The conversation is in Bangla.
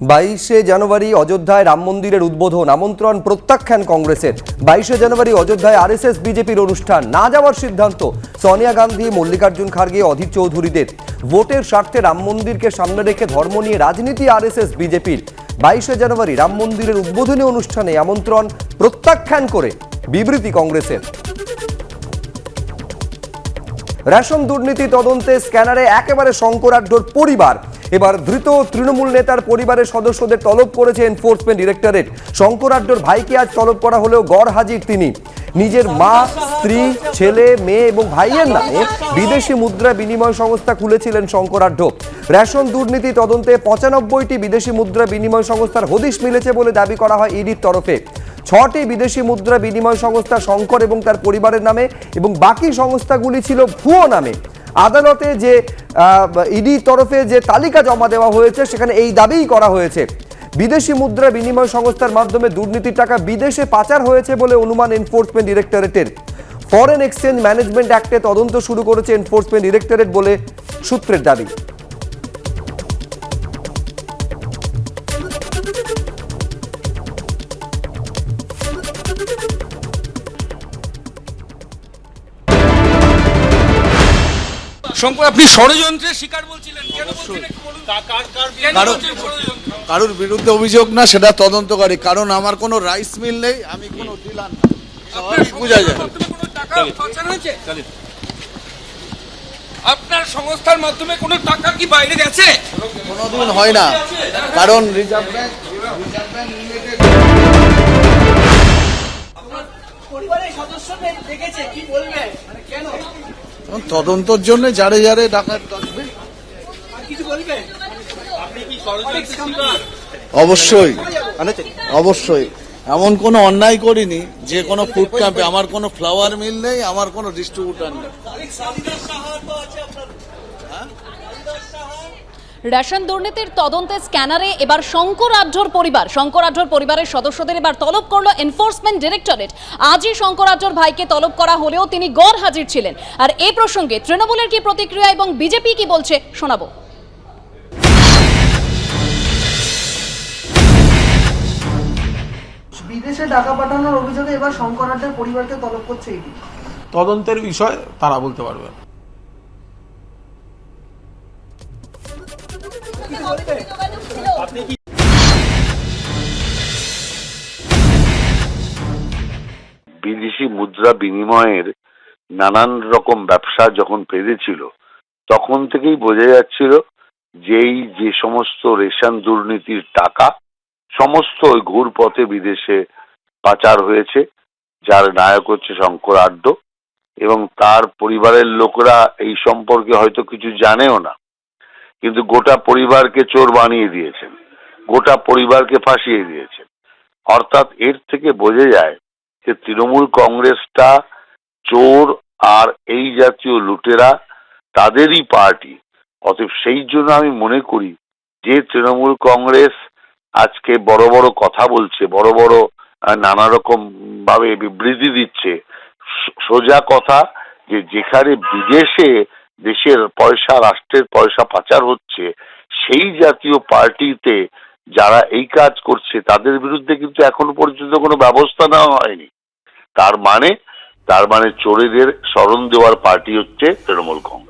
বাইশে জানুয়ারি অযোধ্যায় রাম মন্দিরের উদ্বোধন, আমন্ত্রণ প্রত্যাখ্যান কংগ্রেসের। বাইশে জানুয়ারি অযোধ্যায় আরএসএস, বিজেপির অনুষ্ঠান, না যাওয়ার সিদ্ধান্ত, সোনিয়া গান্ধী, মল্লিকার্জুন খার্গে, অধীর চৌধুরীদের। ভোটের স্বার্থে রাম মন্দিরকে সামনে রেখে ধর্ম নিয়ে রাজনীতি আরএসএস, বিজেপির। বাইশে জানুয়ারি রাম মন্দিরের উদ্বোধনী অনুষ্ঠানে আমন্ত্রণ প্রত্যাখ্যান করে বিবৃতি কংগ্রেসের। রেশন দুর্নীতি তদন্তে স্ক্যানারে একেবারে শঙ্করাঢ্যর পরিবার। এবার ধৃত তৃণমূল নেতার পরিবারের সদস্যদের তলব করেছে এনফোর্সমেন্ট ডিরেক্টরেট শঙ্করাঢ্যর ভাইকে আজ তলব করা হলেও গড় হাজির তিনি। নিজের মা, স্ত্রী, ছেলে, মেয়ে এবং ভাইয়ের নামে বিদেশি মুদ্রা বিনিময় সংস্থা খুলেছিলেন শঙ্করাঢ্য রেশন দুর্নীতি তদন্তে পঁচানব্বইটি বিদেশি মুদ্রা বিনিময় সংস্থার হদিশ মিলেছে বলে দাবি করা হয় ইডির তরফে। ছটি বিদেশি মুদ্রা বিনিময় সংস্থা শঙ্কর এবং তার পরিবারের নামে এবং বাকি সংস্থাগুলি ছিল ভুয়ো নামে। আদালতে যে ইডি তরফে যে তালিকা জমা দেওয়া হয়েছে, সেখানে এই দাবিই করা হয়েছে। বিদেশি মুদ্রা বিনিময় সংস্থার মাধ্যমে দুর্নীতির টাকা বিদেশে পাচার হয়েছে বলে অনুমান এনফোর্সমেন্ট ডিরেক্টরেটের ফরেন এক্সচেঞ্জ ম্যানেজমেন্ট অ্যাক্টে তদন্ত শুরু করেছে এনফোর্সমেন্ট ডিরেক্টরেট বলে সূত্রের দাবি। শঙ্কর আপনি ষড়যন্ত্রের শিকার বলছিলেন? কারোর বিরুদ্ধে অভিযোগ না সেটা তদন্তকারী। কারণ আমার কোনো রাইস মিল নেই আমি কোনো স্বাভাবিক বোঝা যায়। আপনার সংস্থার মাধ্যমে কোনো টাকা কি বাইরে গেছে? কোনোদিন হয় না। কারণ রিজার্ভ ব্যাংক রিজার্ভ ব্যাংক পরিবারের সদস্যদের দেখেছে কি বলবে মানে কেন? তদন্তর জন্য যারে যারে ডাকার ডাকবে কিছু বলবে অবশ্যই। অবশ্যই। এমন কোনো অন্যায় করিনি যে কোনো ফুড ক্যাম্পে আমার কোনো ফ্লাওয়ার মিল নেই আমার কোনো ডিস্ট্রিবিউটার নেই। রেশন দুর্নীতির তদন্তে স্ক্যানারে এবার শঙ্কর আঢ্যর পরিবার। শঙ্কর আঢ্যর পরিবারের সদস্যদের এবার তলব করল এনফোর্সমেন্ট ডিরেক্টরেট আজই শঙ্কর আঢ্যর ভাইকে তলব করা হলেও তিনি গড় হাজির ছিলেন। আর এই প্রসঙ্গে তৃণমূলের কি প্রতিক্রিয়া এবং বিজেপি কি বলছে শোনাবো। বিদেশে টাকা পাঠানোর অভিযোগে এবার শঙ্করাচার্য পরিবারকে তলব করছে তদন্তের বিষয় তারা বলতে পারবে। বিদেশি মুদ্রা বিনিময়ের নানান রকম ব্যবসা যখন বেঁধেছিল তখন থেকেই বোঝা যাচ্ছিল যে এই যে সমস্ত রেশন দুর্নীতির টাকা, সমস্ত ওই ঘুরপথে বিদেশে পাচার হয়েছে, যার নায়ক হচ্ছে শঙ্কর আড্ড এবং তার পরিবারের লোকরা এই সম্পর্কে হয়তো কিছু জানেও না। কিন্তু গোটা পরিবারকে চোর বানিয়ে দিয়েছেন। গোটা পরিবারকে ফাঁসিয়ে দিয়েছেন। অর্থাৎ এর থেকে বোঝা যায় যে তৃণমূল কংগ্রেসটা চোর আর এই জাতীয় লুটেরা তাদেরই পার্টি। অতএব সেই জন্য আমি মনে করি যে তৃণমূল কংগ্রেস আজকে বড় বড় কথা বলছে, বড় বড় নানা রকম ভাবে বিবৃতি দিচ্ছে। সোজা কথা যে যেখানে বিদেশে দেশের পয়সা, রাষ্ট্রের পয়সা পাচার হচ্ছে, সেই জাতীয় পার্টিতে যারা এই কাজ করছে, তাদের বিরুদ্ধে কিন্তু এখনও পর্যন্ত কোনো ব্যবস্থা নেওয়া হয়নি। তার মানে তার মানে চোরেদের স্মরণ দেওয়ার পার্টি হচ্ছে তৃণমূল কংগ্রেস।